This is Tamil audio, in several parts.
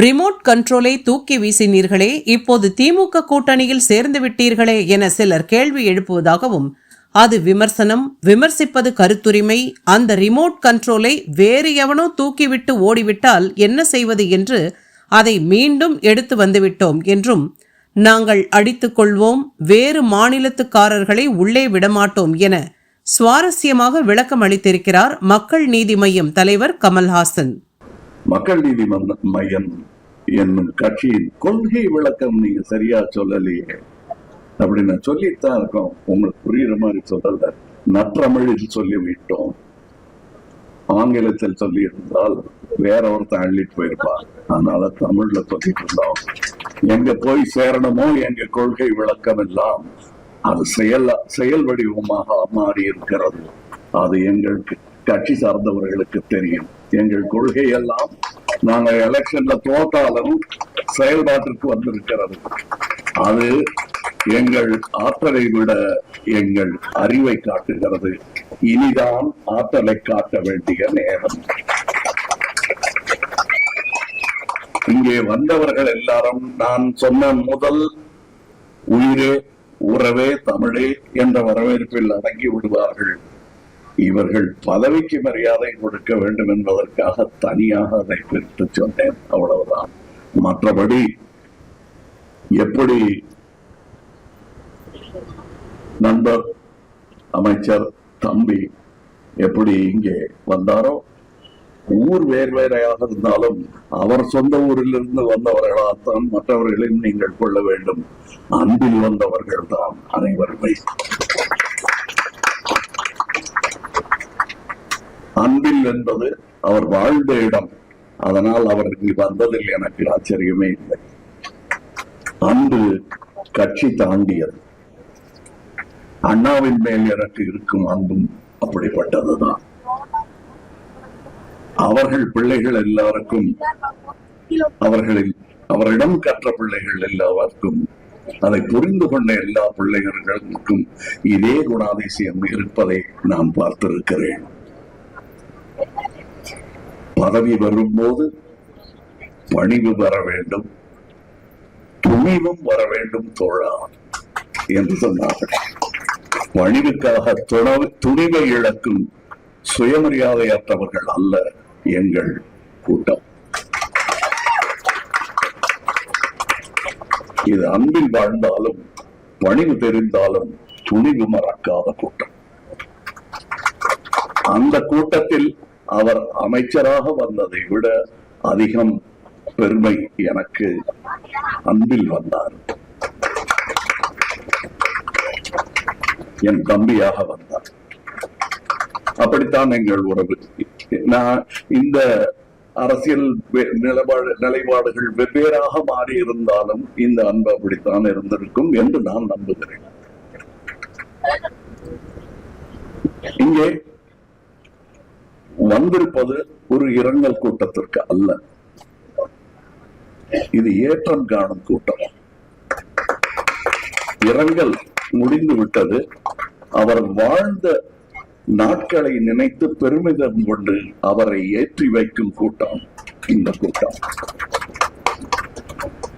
ரிமோட் கண்ட்ரோலை தூக்கி வீசினீர்களே இப்போது திமுக கூட்டணியில் சேர்ந்து விட்டீர்களே என சிலர் கேள்வி எழுப்புவதாகவும் அது விமர்சனம் விமர்சிப்பது கருத்துரிமை அந்த ரிமோட் கண்ட்ரோலை வேறு எவனோ தூக்கிவிட்டு ஓடிவிட்டால் என்ன செய்வது என்று அதை மீண்டும் எடுத்து வந்துவிட்டோம் என்றும் நாங்கள் அடித்துக்கொள்வோம் வேறு மாநிலத்துக்காரர்களை உள்ளே விடமாட்டோம் என சுவாரஸ்யமாக விளக்கம் அளித்திருக்கிறார் மக்கள் நீதி மய்யம் தலைவர் கமல்ஹாசன். மக்கள் நீதி மையம் என்னும் கட்சியின் கொள்கை விளக்கம் நீங்க சரியா சொல்லலையே. அப்படி நான் சொல்லித்தான் இருக்கோம். உங்களுக்கு புரியுற மாதிரி சொல்லல. நற்றமிழில் சொல்லிவிட்டோம். ஆங்கிலத்தில் சொல்லி இருந்தால் வேற ஒருத்தன் அள்ளிட்டு போயிருப்பார் அதனால தமிழ்ல சொல்லிட்டு இருந்தோம். எங்க போய் சேரணுமோ எங்க கொள்கை விளக்கம் எல்லாம் அது செயல் செயல் வடிவமாக மாறி இருக்கிறது. அது எங்களுக்கு கட்சி சார்ந்தவர்களுக்கு தெரியும். எங்கள் கொள்கை எல்லாம் நாங்கள் எலெக்ஷன்ல தோத்தாலும் செயல்பாட்டிற்கு வந்திருக்கிறது. அது எங்கள் ஆற்றலை விட எங்கள் அறிவை காட்டுகிறது. இனிதான் ஆற்றலை காட்ட வேண்டிய நேரம். இங்கே வந்தவர்கள் எல்லாரும் நான் சொன்ன முதல் உயிரே உறவே தமிழே என்ற வரவேற்பில் அடங்கி விடுவார்கள். இவர்கள் பதவிக்கு மரியாதை கொடுக்க வேண்டும் என்பதற்காக தனியாக அதை பிரித்து சொன்னேன். அவ்வளவுதான். மற்றபடி எப்படி நண்பர் அமைச்சர் தம்பி எப்படி இங்கே வந்தாரோ ஊர் வேறு வேறையாக இருந்தாலும் அவர் சொந்த ஊரிலிருந்து வந்தவர்களாகத்தான் மற்றவர்களையும் நீங்கள் கொள்ள வேண்டும். அன்பில் வந்தவர்கள் தான் அனைவருமே. அன்பில் என்பது அவர் வாழ்ந்த இடம். அதனால் அவர் இங்கு வந்ததில் எனக்கு ஆச்சரியமே இல்லை. அன்பு கட்சி தாண்டியது அண்ணாவின் மேல் எனக்கு இருக்கும் அன்பும் அப்படிப்பட்டதுதான். அவர்கள் பிள்ளைகள் எல்லாருக்கும் அவர்களில் அவரிடம் கற்ற பிள்ளைகள் எல்லாருக்கும் அதை புரிந்து கொண்ட எல்லா பிள்ளைகளுக்கும் இதே குணாதிசயம் இருப்பதை நான் பார்த்திருக்கிறேன். பதவி வரும்போது பணிவு வர வேண்டும் துணிவும் வர வேண்டும் தோழா என்று சொன்னார்கள். பணிவுக்காக துணிவை இழக்கும் சுயமரியாதையற்றவர்கள் அல்ல எங்கள் கூட்டம். இது அன்பில் வாழ்ந்தாலும் பணிவு தெரிந்தாலும் துணிவு மறக்காத கூட்டம். அந்த கூட்டத்தில் அவர் அமைச்சராக வந்ததை விட அதிகம் பெருமை எனக்கு அன்பில் வந்தார். என் தம்பியாக வந்தார். அப்படித்தான் எங்கள் உறவு. நான் இந்த அரசியல் வே- நிலபாடு நிலைப்பாடுகள் வெவ்வேறாக மாறி இருந்தாலும் இந்த அன்பு அப்படித்தான் இருந்திருக்கும் என்று நான் நம்புகிறேன். இங்கே வந்திருப்பது ஒரு இரங்கல் கூட்டத்திற்கு அல்ல. இது ஏற்றம் காணும் கூட்டம். இரங்கல் முடிந்து விட்டது. அவர் வாழ்ந்த நாட்களை நினைத்து பெருமிதம் கொண்டு அவரை ஏற்றி வைக்கும் கூட்டம் இந்த கூட்டம்.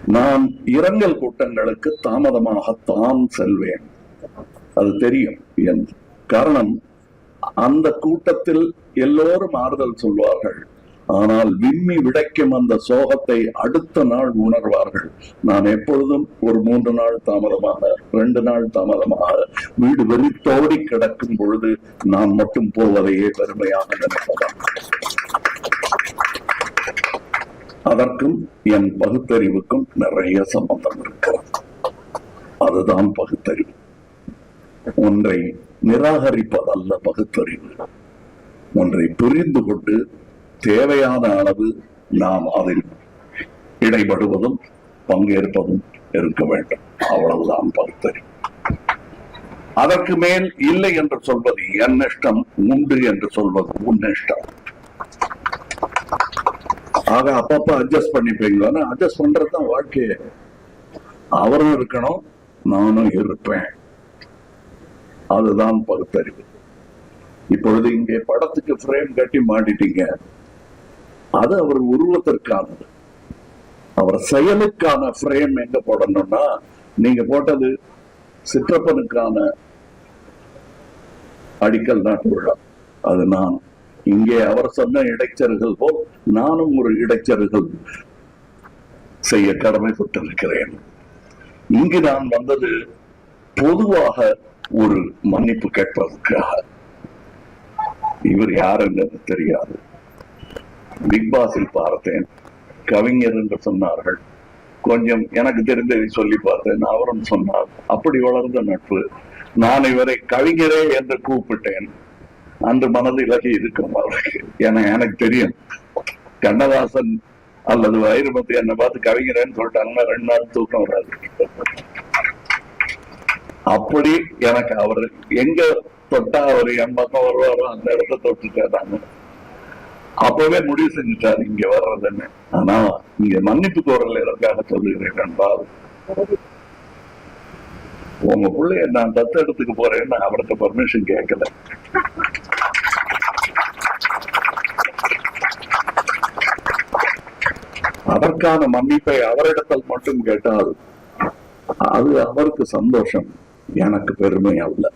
நான் இரங்கல் கூட்டங்களுக்கு தாமதமாகத்தான் செல்வேன். அது தெரியும். என் காரணம் அந்த கூட்டத்தில் எல்லோரும் ஆறுதல் சொல்வார்கள். ஆனால் விம்மி விடைக்கும் அந்த சோகத்தை அடுத்த நாள் உணர்வார்கள். நான் எப்பொழுதும் ஒரு மூன்று நாள் தாமதமாக ரெண்டு நாள் தாமதமாக வீடு வெளித்தோடி கிடக்கும் பொழுது நான் மட்டும் போவதையே பெருமையாக நினைப்பதான் அதற்கும் என் பகுத்தறிவுக்கும் நிறைய சம்பந்தம் இருக்கிறது. அதுதான் பகுத்தறிவு. ஒன்றை நிராகரிப்பதல்ல பகுத்தறிவு. ஒன்றை புரிந்து கொண்டு தேவையான அளவு நாம் அதில் இடைபடுவதும் பங்கேற்பதும் இருக்க வேண்டும். அவ்வளவுதான் பகுத்தறிவு. அதற்கு மேல் இல்லை என்று சொல்வது என் இஷ்டம் உண்டு என்று சொல்வது உன் இஷ்டம். ஆக அப்பப்ப அட்ஜஸ்ட் பண்ணிப்பீங்களா? அட்ஜஸ்ட் பண்றதுதான் வாழ்க்கையே. அவரும் இருக்கணும் நானும் இருப்பேன். அதுதான் பகுத்தறிவு. இப்பொழுது இங்கே படத்துக்கு ஃப்ரேம் கட்டி மாட்டிட்டீங்க. அது அவர் உருவத்திற்கானது. அவர் செயலுக்கான ஃப்ரேம் எங்க போடணும்னா நீங்க போட்டது சிற்றப்பனுக்கான அடிக்கல் நாட்டு விழா. அது நான். இங்கே அவர் சொன்ன இடைச்சர்கள் போல் நானும் ஒரு இடைச்சர்கள் செய்ய கடமைப்பட்டிருக்கிறேன். இங்கு நான் வந்தது பொதுவாக ஒரு மன்னிப்பு கேட்பதற்காக. இவர் யார் தெரியாது. பிக் பாஸில் பார்த்தேன். கவிஞர் என்று சொன்னார்கள். கொஞ்சம் எனக்கு தெரிந்ததை சொல்லி பார்த்தேன். அவரும் சொன்னார். அப்படி வளர்ந்த நட்பு. நான் இவரை கவிஞரே என்று கூப்பிட்டேன். அன்று மனது இலகி இருக்கும் அவருக்கு. ஏன்னா எனக்கு தெரியும். கண்ணதாசன் அல்லது வைரமதி என்னை பார்த்து கவிஞரேன்னு சொல்லிட்டாங்கன்னா ரெண்டு நாள் தூக்கம் வராது. அப்படி எனக்கு அவர் எங்க தொட்டா அவர் என் பக்கம் வருவாரோ அந்த இடத்த தொட்டுட்டாங்க அப்பவே முடிவு செஞ்சுட்டாரு இங்க வர்றதுன்னு. ஆனா இங்க மன்னிப்பு கோரல் எதற்காக சொல்லுகிறேன் என்றால் உங்க பிள்ளைய நான் தத்தெடுத்துக்கு போறேன்னு அவர்கிட்ட பர்மிஷன் கேட்கல. அதற்கான மன்னிப்பை அவரிடத்தில் மட்டும் கேட்டால் அது அவருக்கு சந்தோஷம் எனக்கு பெருமை அல்ல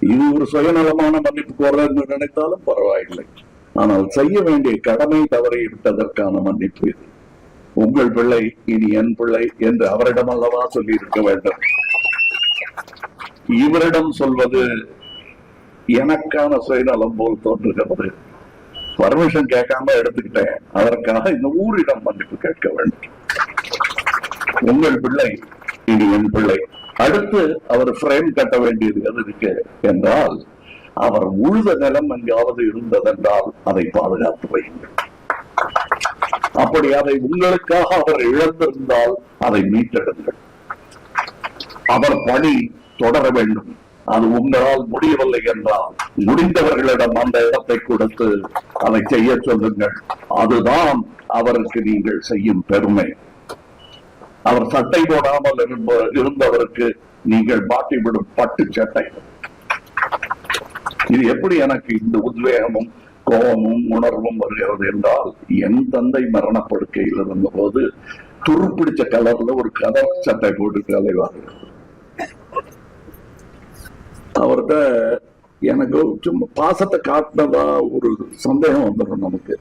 இது ஒரு சுயநலமான மன்னிப்பு கோரன்னு நினைத்தாலும் பரவாயில்லை. ஆனால் செய்ய வேண்டிய கடமை தவறி விட்டதற்கான மன்னிப்பு இது. உங்கள் பிள்ளை இனி என் பிள்ளை என்று அவரிடம் அல்லவா சொல்லி இருக்க வேண்டும். இவரிடம் சொல்வது எனக்கான சுயநலம் போல் தோன்றுகிறது. பர்மிஷன் கேட்காம எடுத்துக்கிட்டேன். அதற்காக இந்த ஊரிடம் மன்னிப்பு கேட்க வேண்டும். உங்கள் பிள்ளை இனி என் பிள்ளை. அடுத்து அவர் ஃப்ரேம் கட்ட வேண்டியது எது இருக்கு என்றால் அவர் உழுத நிலம் எங்காவது இருந்ததென்றால் அதை பாதுகாத்து வையுங்கள். அப்படி அதை உங்களுக்காக அவர் இழந்திருந்தால் அதை மீட்டெடுங்கள். அவர் பணி தொடர வேண்டும். அது உங்களால் முடியவில்லை என்றால் முடிந்தவர்களிடம் அந்த இடத்தை கொடுத்து அதை செய்ய சொல்லுங்கள். அதுதான் அவருக்கு நீங்கள் செய்யும் பெருமை. அவர் சட்டை போடாமல் இருந்தவருக்கு நீங்கள் மாட்டிவிடும் பட்டு சட்டை. இது எப்படி எனக்கு இந்த உத்வேகமும் கோபமும் உணர்வும் வருகிறது என்றால் என் தந்தை மரணப்படுக்கையில் இருந்தபோது துருப்பிடிச்ச கலர்ல ஒரு கதர் சட்டை போட்டு கலைவார் அவர்கிட்ட எனக்கு சும்மா பாசத்தை காட்டினதா ஒரு சந்தேகம் வந்துடும் நமக்கு.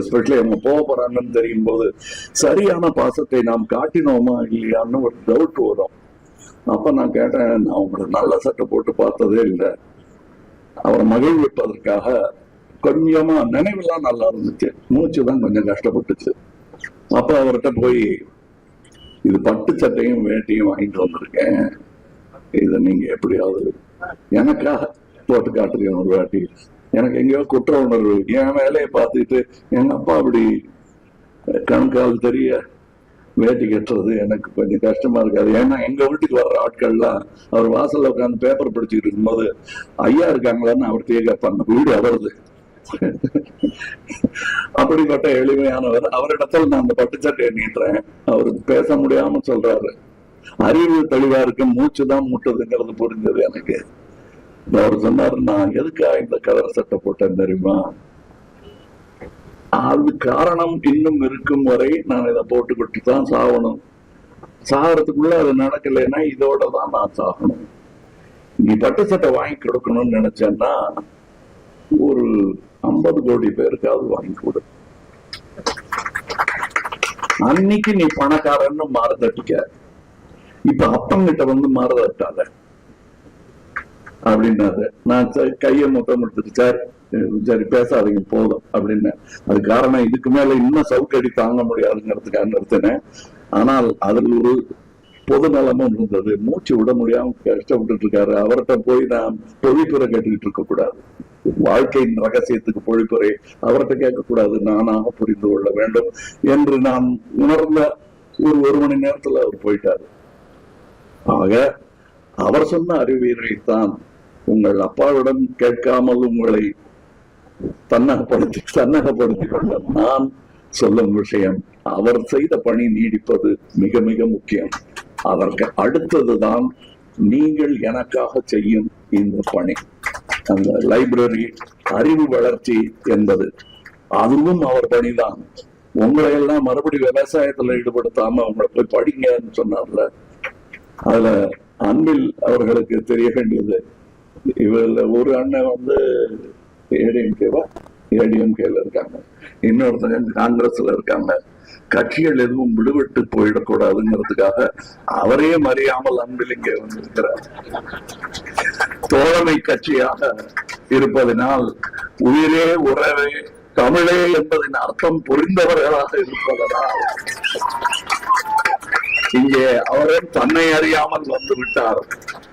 எஸ்பெஷலி அவங்க போக போறாங்கன்னு தெரியும் போது சரியான பாசத்தை நாம் காட்டினோமா இல்லையான்னு ஒரு டவுட் வரும். அப்ப நான் கேட்டேன் நான் உங்களுக்கு நல்ல சட்டை போட்டு பார்த்ததே இல்லை. அவரை மகிழ்விப்பதற்காக கொஞ்சமா நினைவுலாம் நல்லா இருந்துச்சு. மூச்சு தான் கொஞ்சம் கஷ்டப்பட்டுச்சு. அப்ப அவர்கிட்ட போய் இது பட்டு சட்டையும் வேட்டியும் வாங்கிட்டு வந்திருக்கேன். இதை நீங்க எப்படியாவது எனக்காக போட்டு காட்டுறீங்க ஒரு வாட்டி. எனக்கு எங்கேயோ குற்ற உணர்வு என் வேலையை பார்த்துட்டு எங்க அப்பா அப்படி கணக்காவது தெரிய வேட்டி கட்டுறது எனக்கு கொஞ்சம் கஷ்டமா இருக்காது ஏன்னா எங்க வீட்டுக்கு வர்ற ஆட்கள்லாம் அவர் வாசல்ல உட்காந்து பேப்பர் படிச்சுட்டு இருக்கும்போது ஐயா இருக்காங்களான்னு அவர் கேட்பாங்க வீடு அவரது. அப்படிப்பட்ட எளிமையானவர். அவரிடத்தில் நான் அந்த பட்டுச்சட்டையை நீட்டுறேன் அவர் பேச முடியாம சொல்றாரு. அறிவு தெளிவா இருக்கு. மூச்சு தான் முட்டுதுங்கிறது புரிஞ்சது எனக்கு. அவர் சொன்னார் நான் எதுக்கா இந்த கலர் சட்டை போட்டேன் தெரியுமா? அது காரணம் இன்னும் இருக்கும் வரை நான் இதை போட்டுக்கிட்டு தான் சாகணும். சாகிறதுக்குள்ள அது நடக்கலைன்னா இதோட தான் நான் சாகணும். நீ பட்டு சட்டை வாங்கி கொடுக்கணும்னு நினைச்சேன்னா ஒரு ஐம்பது கோடி பேருக்காவது வாங்கி கொடு. அன்னைக்கு நீ பணக்காரன்னு மாறுதட்டிக்க. இப்ப அப்பங்கிட்ட வந்து மாறுதட்டாத. அப்படின்னாரு. நான் சரி, கையை முத்தம் எடுத்துட்டு சார் சரி பேசாதீங்க போதும் அப்படின்னு அது காரணம் இதுக்கு மேல இன்னும் சவுக்கடி தாங்க முடியாதுங்கிறதுக்காக நிறுத்தினேன். ஆனால் அதில் ஒரு பொது நலமும் இருந்தது. மூச்சு விட முடியாம கஷ்டப்பட்டு இருக்காரு அவர்கிட்ட போய் நான் பொழிப்புரை கேட்டுக்கிட்டு இருக்க கூடாது வாழ்க்கையின் ரகசியத்துக்கு பொழிப்புரை அவர்கிட்ட கேட்கக்கூடாது. நானாக புரிந்து கொள்ள வேண்டும் என்று நான் உணர்ந்த ஒரு ஒரு மணி நேரத்துல அவர் போயிட்டாரு. ஆக அவர் சொன்ன அறிவியலைத்தான் உங்கள் அப்பாவிடம் கேட்காமல் உங்களை தன்னகப்படுத்தி தன்னகப்படுத்தி கொள்ள நான் சொல்லும் விஷயம் அவர் செய்த பணி நீடிப்பது மிக மிக முக்கியம். அதற்கு அடுத்ததுதான் நீங்கள் எனக்காக செய்யும் இந்த பணி. அந்த லைப்ரரி அறிவு வளர்ச்சி என்பது. அதுவும் அவர் பணிதான். உங்களை எல்லாம் மறுபடி விவசாயத்துல ஈடுபடுத்தாம உங்களை போய் படிங்கன்னு சொன்னார்ல. அதுல அன்பில் அவர்களுக்கு தெரிய வேண்டியது இவர்ல ஒரு அண்ணன் வந்து ஏடிஎம்கேவா? ஏடிஎம்கேல இருக்காங்க. இன்னொருத்தங்க காங்கிரஸ்ல இருக்காங்க. கட்சிகள் எதுவும் விடுபட்டு போயிடக்கூடாதுங்கிறதுக்காக அவரே மறியாமல் அன்பில் இங்கே வந்திருக்கிறார். தோழமை கட்சியாக இருப்பதனால் உயிரே உறவே தமிழே என்பதின் அர்த்தம் புரிந்தவர்களாக இருப்பதனால் இங்கே அவரே தன்னை அறியாமல் வந்து விட்டார்.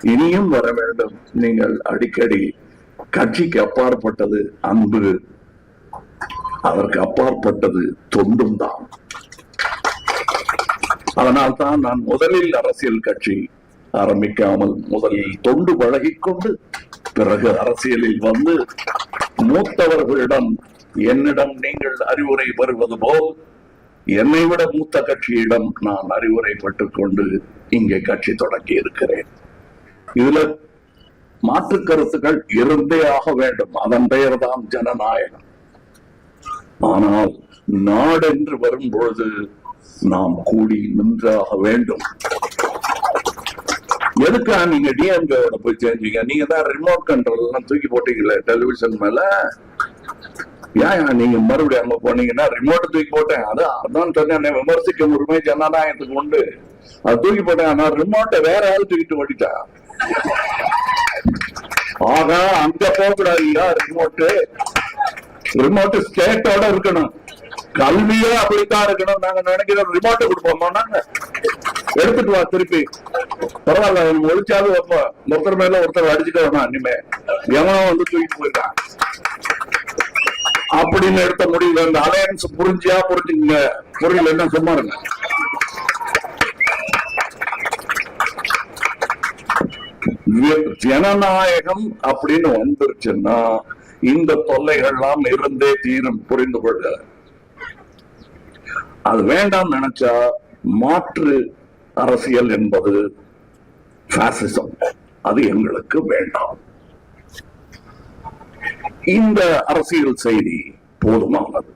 இனியும் வர வேண்டும். நீங்கள் அடிக்கடி கட்சிக்கு அப்பாற்பட்டது அன்பு. அதற்கு அப்பாற்பட்டது தொண்டும் தான். அதனால் தான் நான் முதலில் அரசியல் கட்சி ஆரம்பிக்காமல் முதலில் தொண்டு பழகிக்கொண்டு பிறகு அரசியலில் வந்து மூத்தவர்களிடம் என்னிடம் நீங்கள் அறிவுரை பெறுவது போல் என்னை விட மூத்த கட்சியிடம் நான் அறிவுரை பெற்றுக்கொண்டு இங்கே கட்சி தொடங்கி இருக்கிறேன் இதுல மாற்று கருத்துக்கள் இருந்தே ஆக வேண்டும். அதன் பெயர்தான் ஜனநாயகம். ஆனால் நாடென்று வரும் பொழுது நாம் கூடி நின்றாக வேண்டும். எதுக்கா நீங்க டிஎம்கேட போய் சேர்ந்தீங்க? நீங்க தான் ரிமோட் கண்ட்ரோல் எல்லாம் தூக்கி போட்டீங்களே டெலிவிஷன் மேல? ஏன் நீங்க மறுபடியும் அங்க போனீங்கன்னா ரிமோட் தூக்கி போட்டேன். அதான் அதான் சொன்னேன் விமர்சிக்கும் உரிமை ஜனநாயகத்துக்கு உண்டு. அது தூக்கி போட்டேன் ஆனா ரிமோட்டை வேற ஆள் தூக்கிட்டு ஓடிட்டான். ஆகா அங்க போகக்கூடாது. ரிமோட்டு ரிமோட் ஸ்டேட்டோட இருக்கணும். கல்வியே அப்படித்தான் இருக்கணும். நாங்க நினைக்கிறோம் ரிமோட்டை கொடுப்போமா. நாங்க. எடுத்துட்டு வா திருப்பி. பரவாயில்ல நம்ம ஒழிச்சாலும் வைப்போம் ஒருத்தர் மேல ஒருத்தர் அடிச்சுட்டு வேணாம் இனிமே. எவனோ வந்து தூக்கிட்டு போயிட்டான். அப்படின்னு எடுத்த முடிவு. அந்த அலையன்ஸ் புரிஞ்சியா புரிஞ்சுங்க. புரியல என்ன சும்மா இருங்க. ஜனநாயகம் அப்படின்னு வந்துருச்சுன்னா இந்த தொல்லைகள்லாம் இருந்தே தீரும் புரிந்து கொள்க அது வேண்டாம் நினைச்சா மாற்று அரசியல் என்பது பாசிசம் அது எங்களுக்கு வேண்டாம். இந்த அரசியல் செய்தி போதுமானது.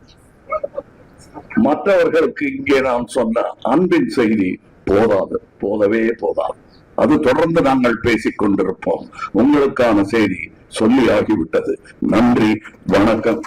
மற்றவர்களுக்கு இங்கே நான் சொன்ன அன்பின் செய்தி போதாது போதவே போதாது. அது தொடர்ந்து நாங்கள் பேசிக் கொண்டிருப்போம் உங்களுக்கான செய்தி சொல்லி ஆகிவிட்டது நன்றி வணக்கம்.